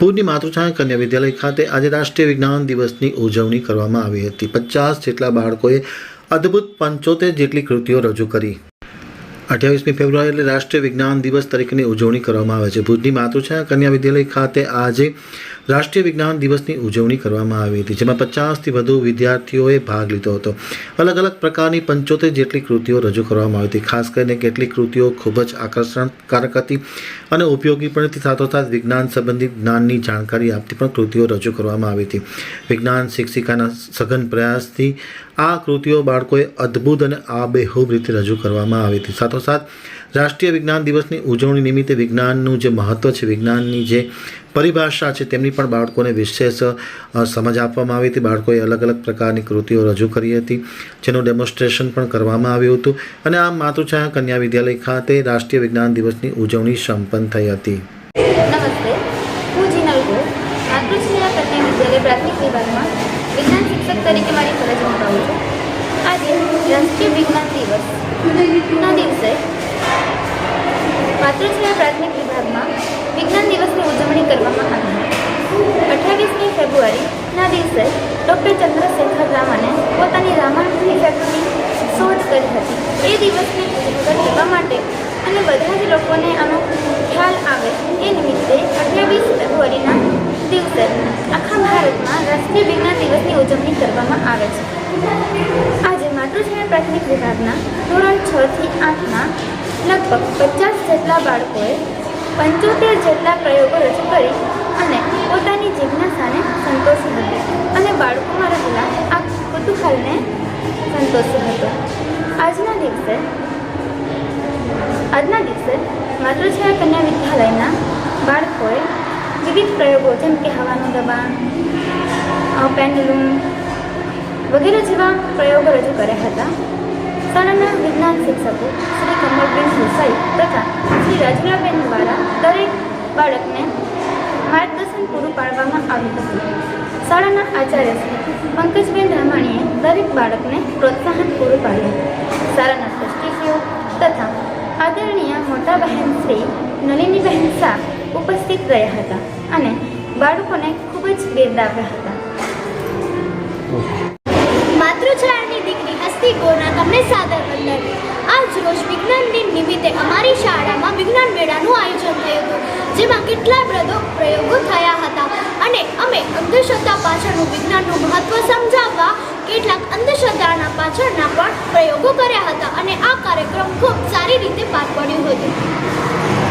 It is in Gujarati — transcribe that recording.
ભુજની માતૃછાયા કન્યા વિદ્યાલય ખાતે આજે રાષ્ટ્રીય વિજ્ઞાન દિવસની ઉજવણી કરવામાં આવી હતી. પચાસ જેટલા બાળકોએ અદ્ભુત પંચોતેર જેટલી કૃતિઓ રજૂ કરી. અઠ્યાવીસમી ફેબ્રુઆરી એટલે રાષ્ટ્રીય વિજ્ઞાન દિવસ તરીકેની ઉજવણી કરવામાં આવે છે. ભુજની માતૃછાયા કન્યા વિદ્યાલય ખાતે આજે રાષ્ટ્રીય વિજ્ઞાન દિવસની ઉજવણી કરવામાં આવી હતી, જેમાં પચાસથી વધુ વિદ્યાર્થીઓએ ભાગ લીધો હતો. અલગ અલગ પ્રકારની પંચોતેર જેટલી કૃતિઓ રજૂ કરવામાં આવી હતી. ખાસ કરીને કેટલીક કૃતિઓ ખૂબ જ આકર્ષણકારક હતી અને ઉપયોગી પણ હતી. સાથોસાથ વિજ્ઞાન સંબંધિત જ્ઞાનની જાણકારી આપતી પણ કૃતિઓ રજૂ કરવામાં આવી હતી. વિજ્ઞાન શિક્ષિકાના સઘન પ્રયાસથી આ કૃતિઓ બાળકોએ અદ્ભુત અને આબેહૂબ રીતે રજૂ કરવામાં આવી હતી. સાથોસાથ રાષ્ટ્રીય વિજ્ઞાન દિવસની ઉજવણી નિમિત્તે વિજ્ઞાનનું જે મહત્ત્વ છે, વિજ્ઞાનની જે પરિભાષા છે, તેમની પણ બાળકોને વિશેષ સમજ આપવામાં આવી હતી. બાળકોએ અલગ અલગ પ્રકારની કૃતિઓ રજૂ કરી હતી, જેનું ડેમોન્સ્ટ્રેશન પણ કરવામાં આવ્યું હતું. અને આ માતૃછાયા કન્યા વિદ્યાલય ખાતે રાષ્ટ્રીય વિજ્ઞાન દિવસની ઉજવણી સંપન્ન થઈ હતી. પ્રાથમિક વિભાગમાં વિજ્ઞાન દિવસની ઉજવણી કરવામાં આવી અઠ્યાવીસમી ફેબ્રુઆરીના દિવસે ડૉક્ટર ચંદ્રશેખર રામને પોતાની રામાયણ ઇફેક્ટની શોધ કરી હતી. એ દિવસને કરવા માટે અને બધા જ લોકોને આનો ખ્યાલ આવે એ નિમિત્તે અઠ્યાવીસ ફેબ્રુઆરીના દિવસે આખા ભારતમાં રાષ્ટ્રીય વિજ્ઞાન દિવસની ઉજવણી કરવામાં આવે છે. આજે માતૃશ્રેયા પ્રાથમિક વિભાગના ધોરણ છ થી આઠના લગભગ પચાસ જેટલા બાળકોએ પંચોતેર જેટલા પ્રયોગો રજૂ કરી અને પોતાની જિજ્ઞાસાને સંતોષી હતી અને બાળકોમાં કુતૂહલને સંતોષ્યો હતો. આજના દિવસે આજના દિવસે માતૃછાયા કન્યા વિદ્યાલયના બાળકોએ વિવિધ પ્રયોગો, જેમ કે હવાનું દબાણ પેન્ડલૂમ વગેરે જેવા પ્રયોગો રજૂ કર્યા હતા. શાળાના વિજ્ઞાન શિક્ષકો શ્રી કમલબેન દેસાઈ તથા શ્રી રાજુલાબેન દ્વારા દરેક બાળકને માર્ગદર્શન પૂરું પાડવામાં આવ્યું હતું. શાળાના આચાર્ય પંકજબેન રામાણીએ દરેક બાળકને પ્રોત્સાહન પૂરું પાડ્યું. શાળાના ટ્રસ્ટીશ્રીઓ તથા આદરણીય મોટા બહેન શ્રી નલિનીબહેન શાહ ઉપસ્થિત રહ્યા હતા અને બાળકોને ખૂબ જ બિરદાવ્યા હતા. અંધશ્રદ્ધા પાછળનું વિજ્ઞાનનું મહત્વ સમજાવવા કેટલાક અંધશ્રદ્ધાના પાછળના પણ પ્રયોગો કર્યા હતા અને આ કાર્યક્રમ ખૂબ સારી રીતે પાર પડ્યું હતું.